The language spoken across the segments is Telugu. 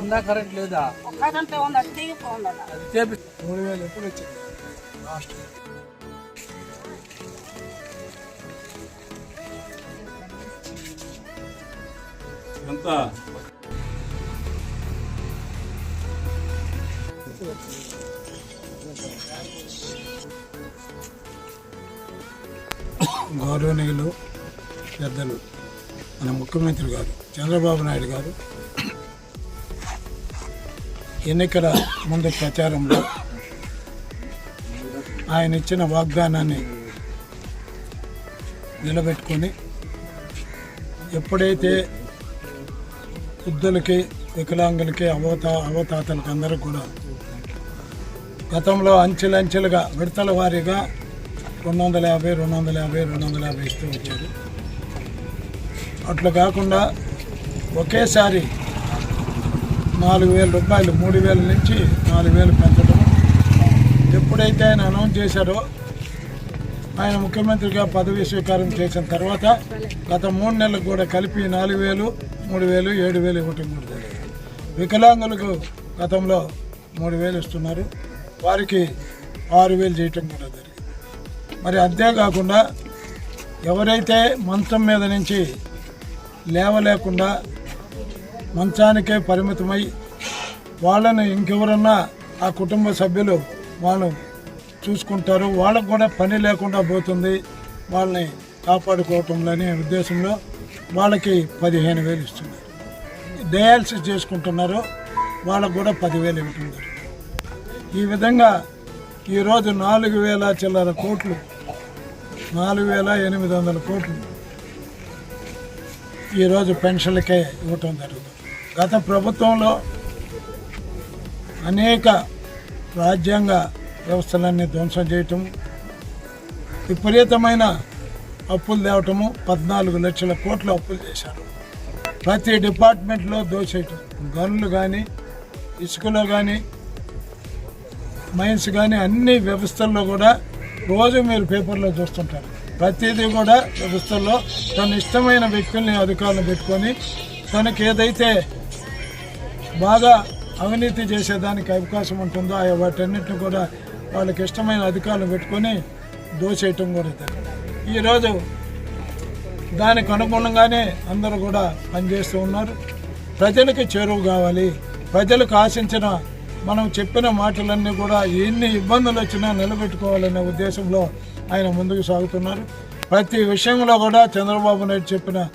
ఉందా కరెంట్ లేదా? ఒక్కదంటే అది చేపి మూడు వేలు ఎప్పుడు వచ్చింది? లాస్ట్. ఎంత? గౌరవనీయులు పెద్దలు మన ముఖ్యమంత్రి గారు చంద్రబాబు నాయుడు గారు ఎన్నికల ముందు ప్రచారంలో ఆయన ఇచ్చిన వాగ్దానాన్ని నిలబెట్టుకొని ఎప్పుడైతే వృద్ధులకి వికలాంగులకి అవత అవతాతలకి అందరూ కూడా గతంలో అంచెలంచెలుగా విడతల వారీగా రెండు వందల యాభై రెండు వందల యాభై రెండు వందల యాభై ఇస్తూ వచ్చారు. అట్లా కాకుండా ఒకేసారి నాలుగు వేల రూపాయలు మూడు వేల నుంచి నాలుగు వేలు పెంచడం ఎప్పుడైతే ఆయన అనౌన్స్ చేశారో ఆయన ముఖ్యమంత్రిగా పదవి స్వీకారం చేసిన తర్వాత గత మూడు నెలలకు కూడా కలిపి నాలుగు వేలు మూడు వేలు ఏడు వేలు ఇవ్వటం కూడా జరిగింది. వికలాంగులకు గతంలో మూడు వేలు ఇస్తున్నారు. వారికి ఆరు వేలు చేయటం కూడా జరిగింది. మరి అంతేకాకుండా ఎవరైతే మంచం మీద నుంచి లేవలేకుండా మంచానికే పరిమితమై వాళ్ళని ఇంకెవరన్నా ఆ కుటుంబ సభ్యులు వాళ్ళు చూసుకుంటారు. వాళ్ళకు కూడా పని లేకుండా పోతుంది. వాళ్ళని కాపాడుకోవటంలోనే ఉద్దేశంలో వాళ్ళకి పదిహేను వేలు ఇస్తున్నారు. డయాలసిస్ చేసుకుంటున్నారు. వాళ్ళకు కూడా పదివేలు ఇవ్వటం ఈ విధంగా ఈరోజు నాలుగు వేల చిల్లర కోట్లు నాలుగు వేల ఎనిమిది వందల కోట్లు ఈరోజు పెన్షన్లకే ఇవ్వటం జరుగుతుంది. గత ప్రభుత్వంలో అనేక రాజ్యాంగ వ్యవస్థలన్నీ ధ్వంసం చేయటం విపరీతమైన అప్పులు తేవటము పద్నాలుగు లక్షల కోట్లు అప్పులు చేశారు. ప్రతి డిపార్ట్మెంట్లో దోచేయటం గనులు కానీ ఇసుకలో కానీ మైన్స్ కానీ అన్ని వ్యవస్థల్లో కూడా రోజు మీరు పేపర్లో చూస్తుంటారు. ప్రతిదీ కూడా వ్యవస్థల్లో తన ఇష్టమైన వ్యక్తుల్ని అధికారులు పెట్టుకొని తనకి ఏదైతే బాగా అవినీతి చేసేదానికి అవకాశం ఉంటుందో? ఆ వాటన్నిటిని కూడా వాళ్ళకి ఇష్టమైన అధికారులు పెట్టుకొని దోచేయటం కూడా ఈరోజు దానికి అనుగుణంగానే అందరూ కూడా పనిచేస్తూ ఉన్నారు. ప్రజలకి చేరువు కావాలి. ప్రజలకు ఆశించిన మనం చెప్పిన మాటలన్నీ కూడా ఎన్ని ఇబ్బందులు వచ్చినా నిలబెట్టుకోవాలనే ఉద్దేశంలో ఆయన ముందుకు సాగుతున్నారు. ప్రతి విషయంలో కూడా చంద్రబాబు నాయుడు చెప్పిన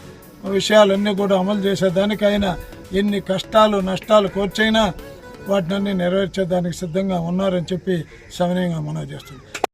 విషయాలన్నీ కూడా అమలు చేసేదానికి ఆయన ఎన్ని కష్టాలు నష్టాలు కోర్చైనా వాటినన్నీ నెరవేర్చేదానికి సిద్ధంగా ఉన్నారని చెప్పి సవినయంగా మనం చేస్తుంది